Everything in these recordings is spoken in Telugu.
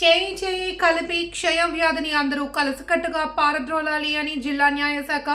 చేయి చేయి కలిపి క్షయ వ్యాధిని అందరూ కలిసికట్టుగా పారద్రోలాలి అని జిల్లా న్యాయశాఖ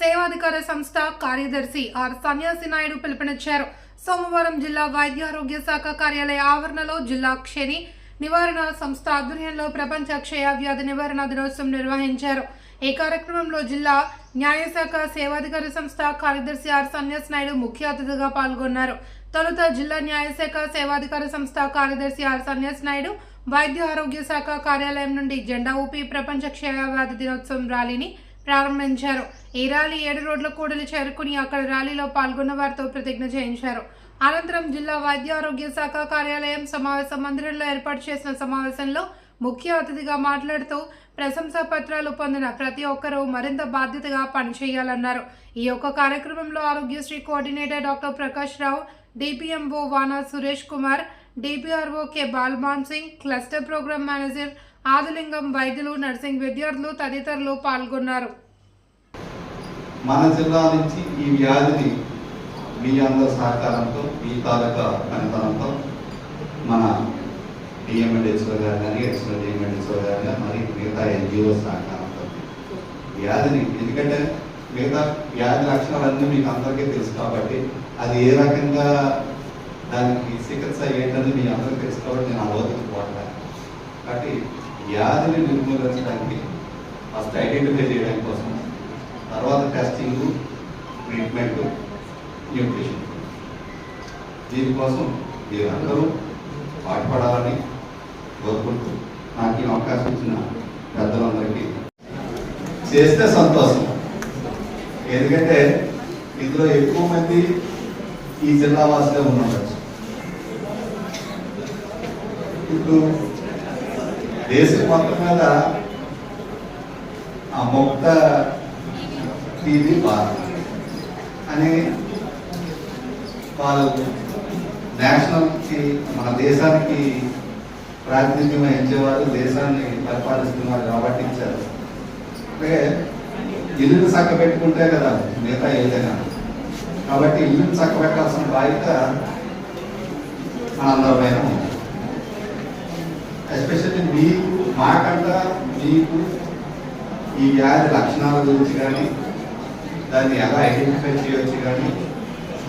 సేవాధికార సంస్థ కార్యదర్శి ఆర్ సన్యాసి నాయుడు పిలుపునిచ్చారు. సోమవారం జిల్లా వైద్య ఆరోగ్య శాఖ కార్యాలయ ఆవరణలో జిల్లా క్షని నివారణ సంస్థ ఆధ్వర్యంలో ప్రపంచ క్షయ వ్యాధి నివారణ దినోత్సవం నిర్వహించారు. ఈ కార్యక్రమంలో జిల్లా న్యాయశాఖ సేవాధికార సంస్థ కార్యదర్శి ఆర్ సన్యాస్ నాయుడు ముఖ్య అతిథిగా పాల్గొన్నారు. తొలుత జిల్లా న్యాయశాఖ సేవాధికార సంస్థ కార్యదర్శి ఆర్ సన్యాస్ నాయుడు వైద్య ఆరోగ్య శాఖ కార్యాలయం నుండి జెండా ఊపి ప్రపంచ క్షయవ్యాధి దినోత్సవం ర్యాలీని ప్రారంభించారు. ఈ ర్యాలీ ఏడు రోడ్ల కూడలి చేరుకుని అక్కడ ర్యాలీలో పాల్గొన్న వారితో ప్రతిజ్ఞ చేయించారు. అనంతరం జిల్లా వైద్య ఆరోగ్య శాఖ కార్యాలయం సమావేశ మందిరంలో ఏర్పాటు చేసిన సమావేశంలో ముఖ్య అతిథిగా మాట్లాడుతూ ప్రశంసా పత్రాలు పొందిన ప్రతి ఒక్కరూ మరింత బాధ్యతగా పనిచేయాలన్నారు. ఈ యొక్క కార్యక్రమంలో Aarogyasri coordinator doctor Prakash Rao DPMO Vana Suresh Kumar DPRO K Balman Singh cluster program manager Adilingam వైద్యులు నర్సింగ్ విద్యార్థులు తదితరులు పాల్గొన్నారు. మన జిల్లా నుంచి ఈ వ్యాధిని మీ అందరి సహకారంతో మీ తాలూకా పనితనంతో మన డిఎంఎడ్హెచ్ఓ గారు కానీ ఎక్స్ట్రా గారు కానీ మరి మిగతా ఎన్జిఓ సహకారంతో. వ్యాధిని ఎందుకంటే మిగతా వ్యాధి లక్షణాలన్నీ మీకు అందరికీ తెలుసు కాబట్టి అది ఏ రకంగా దానికి చికిత్స ఏంటని మీ అందరూ తెలుసుకోవడం నేను ఆ పోవట్లేదు. కాబట్టి వ్యాధిని నిర్మూలించడానికి ఫస్ట్ ఐడెంటిఫై చేయడానికి కోసం తర్వాత టెస్టింగ్ ట్రీట్మెంట్ న్యూట్రిషన్ దీనికోసం మీరందరూ పాటుపడాలని కోరుకుంటూ నాకు ఈ అవకాశం ఇచ్చిన పెద్దలందరికీ చేస్తే సంతోషం. ఎందుకంటే ఇందులో ఎక్కువ మంది ఈ జిల్లా వాసులే ఉండవచ్చు ఇప్పుడు దేశం మొత్తం మీద ఆ మొక్క టీవీ బార్ అని వాళ్ళు నేషనల్కి మన దేశానికి ప్రాతినిధ్యం వహించేవారు దేశాన్ని పరిపాలిస్తున్నారు కాబట్టి ఇచ్చారు. అంటే ఇల్లుని చక్క పెట్టుకుంటే కదా మిగతా ఏదైనా. కాబట్టి ఇల్లుని చక్క పెట్టాల్సిన బాధ్యత మనందరమైన ఉంది. మీకు మాకంట మీకు ఈ వ్యాధి లక్షణాల గురించి కానీ దాన్ని ఎలా ఐడెంటిఫై చేయవచ్చు కానీ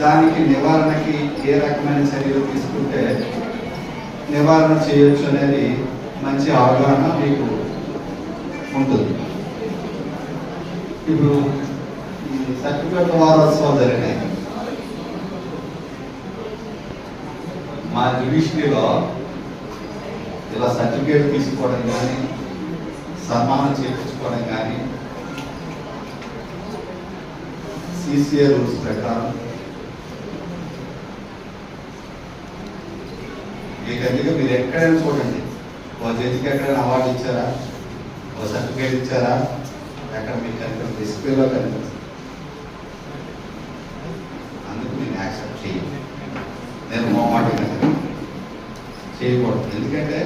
దానికి నివారణకి ఏ రకమైన చర్యలు తీసుకుంటే నివారణ చేయొచ్చు అనేది మంచి అవగాహన మీకు ఉంటుంది. ఇప్పుడు ఈ సర్టిఫికేట్ వారోత్సవం జరిగినాయి. మా జ్యుడిషియరీలో ఇలా సర్టిఫికేట్ తీసుకోవడం కానీ సన్మానం చేయించుకోవడం కానీ సిసిఏ రూల్స్ ప్రకారం మీకు అందుకే మీరు ఎక్కడైనా చూడండి. ఓ జడ్జికి ఎక్కడైనా అవార్డు ఇచ్చారా? ఓ సర్టిఫికేట్ ఇచ్చారా? ఎక్కడ మీకు కనుక డిస్ప్లేలో కనిపిస్తుంది. అందుకు నేను యాక్సెప్ట్ చేయను. నేను మొహమాటంగా చేయకూడదు. ఎందుకంటే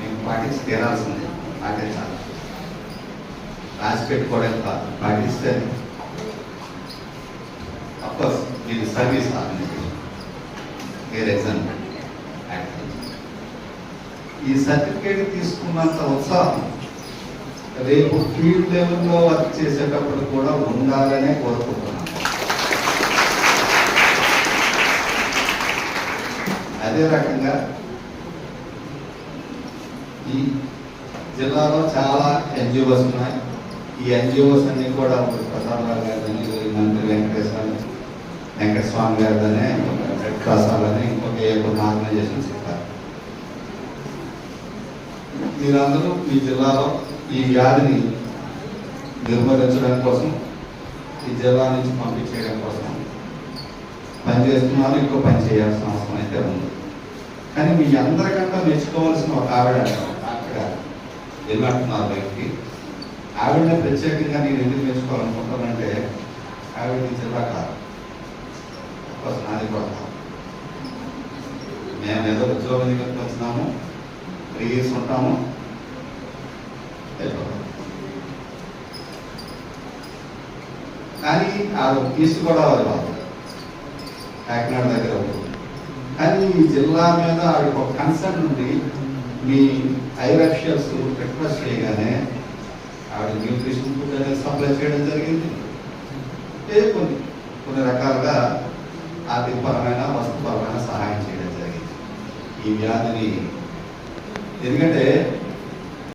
మేము పాటించి తీరాల్సిందే. పాటించాలి. రాసి పెట్టుకోవడం కాదు. పాటిస్తే అఫ్కోర్స్ మీరు సర్వీస్ ఆర్గనైజేషన్. వేరే ఎగ్జాంపుల్ ఈ సర్టిఫికేట్ తీసుకున్నంత ఉత్సాహం రేపు ఫీల్డ్ లెవెల్లో వర్క్ చేసేటప్పుడు కూడా ఉండాలనే కోరుకుంటున్నాను. అదే రకంగా ఈ జిల్లాలో చాలా ఎన్జిఓస్ ఉన్నాయి. ఈ ఎన్జిఓస్ అన్ని కూడా ఇప్పుడు ప్రసాద్ రావు గారిదని మంత్రి వెంకటేశ్వర వెంకటస్వామి గారిదనే రెడ్ క్రాస్ వాళ్ళని ఇంకొక ఏ కొన్ని ఆర్గనైజేషన్స్ ఇస్తారు మీరందరూ మీ జిల్లాలో ఈ వ్యాధిని నిర్మూలించడం కోసం ఈ జిల్లా నుంచి పంపించేయడం కోసం పనిచేస్తున్నారు. ఇంకో పని చేయాల్సిన అవసరం అయితే ఉంది. కానీ మీ అందరికంటే మెచ్చుకోవాల్సిన ఒక ఆవిడ అక్కడ వెళ్ళినట్టున్నారు బయటికి ఆవిడ ప్రత్యేకంగా నేను ఎందుకు మెచ్చుకోవాలనుకుంటానంటే ఆవిడ ఈ జిల్లా కాదు. నాది కూడా మేము ఏదో ఉద్యోగం దగ్గరికి వచ్చినాము త్రీ ఉంటాము కానీ ఆ ఈస్ట్ గోదావరి వాళ్ళు కాకినాడ దగ్గర ఉంటుంది కానీ ఈ జిల్లా మీద ఆవిడకి ఒక కన్సర్న్ ఉంది. మీ హైర్ అఫిషియల్స్ రిక్వెస్ట్ చేయగానే ఆవిడ న్యూట్రిషన్ ఫుడ్ అనేది సప్లై చేయడం జరిగింది. ఏ కొన్ని కొన్ని రకాలుగా ఆర్థికపరమైన వస్తుపరమైన సహాయం చేయడం జరిగింది. ఈ వ్యాధిని ఎందుకంటే